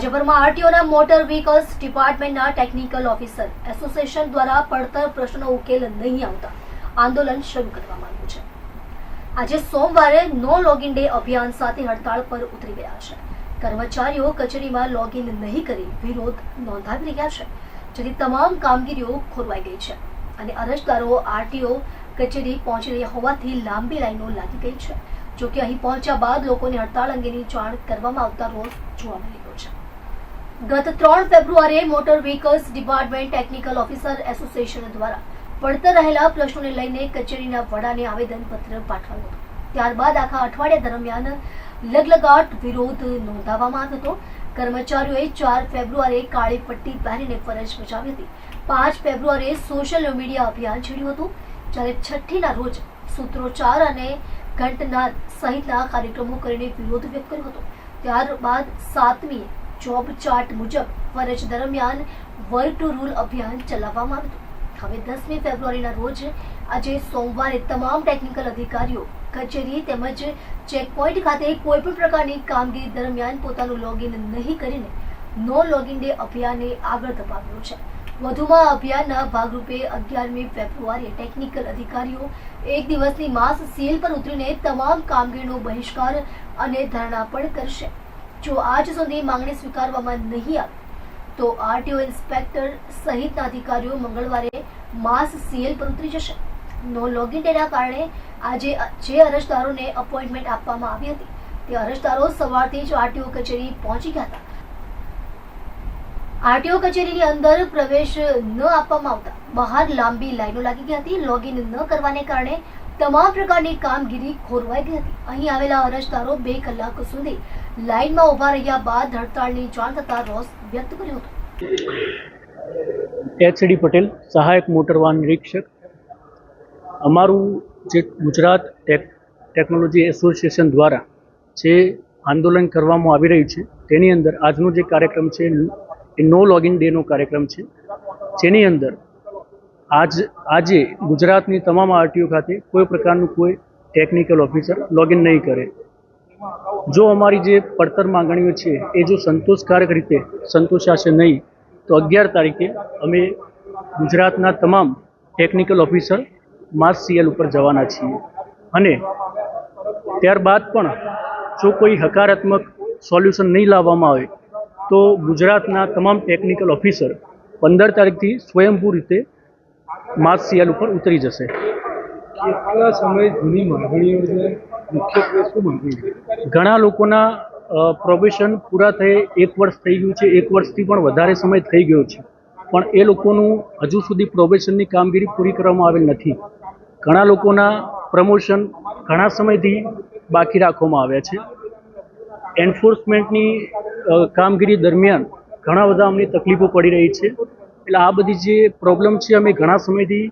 રાજ્યભરમાં આરટીઓના motor vehicles ડિપાર્ટમેન્ટના ટેકનિકલ ઓફિસર એસોસિએશન દ્વારા પડતર પ્રશ્નો ઉકેલ નહીં આવતા આંદોલન શરૂ કરવામાં આવ્યું છે. આજે સોમવારે નો લોગિન ડે અભિયાન સાથે હડતાળ પર ઉતરી ગયા છે. કર્મચારીઓ કચેરીમાં લોગિન નહીં કરી વિરોધ નોંધાવી રહ્યા છે. જેથી તમામ કામગીરીઓ ખોરવાઈ ગઈ છે અને અરજદારો આરટીઓ કચેરી પહોંચી રહ્યા હોવાથી લાંબી લાઈનો લાગી ગઈ છે. જોકે અહીં પહોંચ્યા બાદ લોકોને હડતાળ અંગેની જાણ કરવામાં આવતા રોષ જોવા મળી ગત ત્રણ ફેબ્રુઆરીએ motor vehicles department technical officer association દ્વારા પડતર રહેલા પ્રશ્નોને લઈને કચેરીના વડાને આવેદનપત્ર પાઠવ્યું હતું. ત્યારબાદ આખા અઠવાડિયા દરમિયાન લગલગાટ વિરોધ નોંધાવવામાં આવ્યો હતો. કર્મચારીઓએ ચાર ફેબ્રુઆરીએ કાળી પટ્ટી પહેરીને ફરજ બજાવી હતી. પાંચ ફેબ્રુઆરીએ સોશિયલ મીડિયા અભિયાન છેડ્યું હતું. જ્યારે છઠ્ઠીના રોજ સૂત્રોચ્ચાર અને ઘંટનાદ સહિતના કાર્યક્રમો કરીને વિરોધ વ્યક્ત કર્યો હતો. ત્યારબાદ સાતમીએ જોબ ચાર્ટ મુજબ ફરજ દરમિયાન વર્ક ટુ રૂલ અભિયાન ચલાવવામાં આવ્યું હવે દસમી ફેબ્રુઆરીના રોજ આજે સોમવારે તમામ ટેકનિકલ અધિકારીઓ, કચેરી તેમજ ચેકપોઇન્ટ ખાતે કોઈ પણ પ્રકારની કામગીરી દરમિયાન પોતાનું લોગિન નહીં કરીને નો લોગિન ડે અભિયાનને આગળ ધપાવ્યું છે. વધુમાં અભિયાનના ભાગરૂપે અગિયારમી ફેબ્રુઆરીએ ટેકનિકલ અધિકારીઓ એક દિવસની માસ સીલ પર ઉતરીને તમામ કામગીરીનો બહિષ્કાર અને ધરણા પણ કરશે. જો આજ સુધી માંગણી સ્વીકારવામાં નહીં આવે, તો આરટીઓ ઇન્સ્પેક્ટર સહિતના અધિકારીઓ મંગળવારે માસ સીએલ પર ઉતરી જશે. નો લોગિન ડેના કારણે આજે જે અરજદારોને અપોઇન્ટમેન્ટ આપવામાં આવી હતી, તે અરજદારો સવારથી જ આરટીઓ કચેરી પહોંચી ગયા હતા. આરટીઓ કચેરીની અંદર પ્રવેશ ન આપવામાં આવતા, બહાર લાંબી લાઈનો લાગી ગઈ હતી. લોગિન ન કરવાને કારણે તમામ પ્રકારની કામગીરી ખોરવાઈ ગઈ હતી. અહીં આવેલા અરજદારો બે કલાક સુધી લાઈનમાં ઊભા રહ્યા બાદ હડતાળની જાણ થતા રોષ વ્યક્ત કર્યો હતો. એચડી પટેલ, સહાયક મોટર વાહન નિરીક્ષક. અમારું જે ગુજરાત ટેક, ટેકનોલોજી એસોસિએશન દ્વારા જે આંદોલન કરવામાં આવી રહ્યું છે, તેની અંદર આજનો જે કાર્યક્રમ છે, એ નો લોગિન ડેનો કાર્યક્રમ છે. જેની અંદર આજ, આજે ગુજરાતની તમામ આરટીઓ ખાતે કોઈ પ્રકારનું કોઈ ટેકનિકલ ઓફિસર લોગિન નહીં કરે. જો અમારી જે પડતર માંગણીઓ છે, એ જો સંતોષકારક રીતે સંતોષાશે નહીં, તો અગિયાર તારીખે અમે ગુજરાતના તમામ ટેકનિકલ ઓફિસર માસ સીએલ ઉપર જવાના છીએ. અને ત્યારબાદ પણ જો કોઈ હકારાત્મક સોલ્યુશન નહીં લાવવામાં આવે, તો ગુજરાતના તમામ ટેકનિકલ ઓફિસર પંદર તારીખથી સ્વયંભૂ રીતે માસ સીએલ ઉપર ઉતરી જશે. કેટલા સમય જૂની માંગણીઓ છે. ઘણા લોકોના પ્રોબેશન પૂરા થયે એક વર્ષ થઈ ગયું છે, એક વર્ષથી પણ વધારે સમય થઈ ગયો છે. પણ એ લોકોનું હજુ સુધી પ્રોબેશનની કામગીરી પૂરી કરવામાં આવેલ નથી. ઘણા લોકોના પ્રમોશન ઘણા સમયથી બાકી રાખવામાં આવ્યા છે. એન્ફોર્સમેન્ટની કામગીરી દરમિયાન ઘણા બધા અમને તકલીફો પડી રહી છે. એટલે આ બધી જે પ્રોબ્લેમ છે, અમે ઘણા સમયથી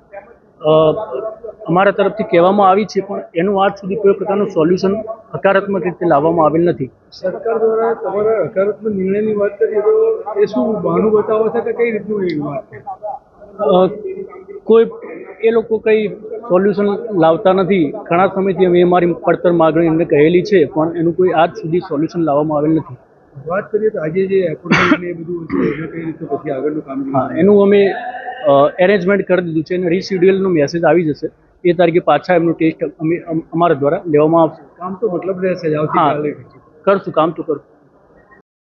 અમારા તરફથી કહેવામાં આવી છે પણ એનું આજ સુધી કોઈ પ્રકારનું સોલ્યુશન હકારાત્મક રીતે લાવવામાં આવેલ નથી. સરકાર દ્વારા તમારા હકારાત્મક નિર્ણયની વાત કરીએ તો એ શું બહાનું બતાવો છે કે કઈ રીતનું વાત છે? કોઈ એ લોકો કંઈ સોલ્યુશન લાવતા નથી. ઘણા સમયથી અમે અમારી પડતર માગણી એમને કહેલી છે પણ એનું કોઈ આજ સુધી સોલ્યુશન લાવવામાં આવેલ નથી. વાત કરીએ તો આજે જે એપોઇન્ટમેન્ટ એ બધું છે એને કઈ રીતે પછી આગળનું કામ એનું અમે એરેન્જમેન્ટ કરી દીધું છે અને રીશિડ્યુલનો મેસેજ આવી જશે. એ તારીખે પાછા એમનું ટેસ્ટ અમે અમારા દ્વારા લેવામાં આવશે. કામ તો મતલબ રહેશે હા કરશું કામ તો કરશું.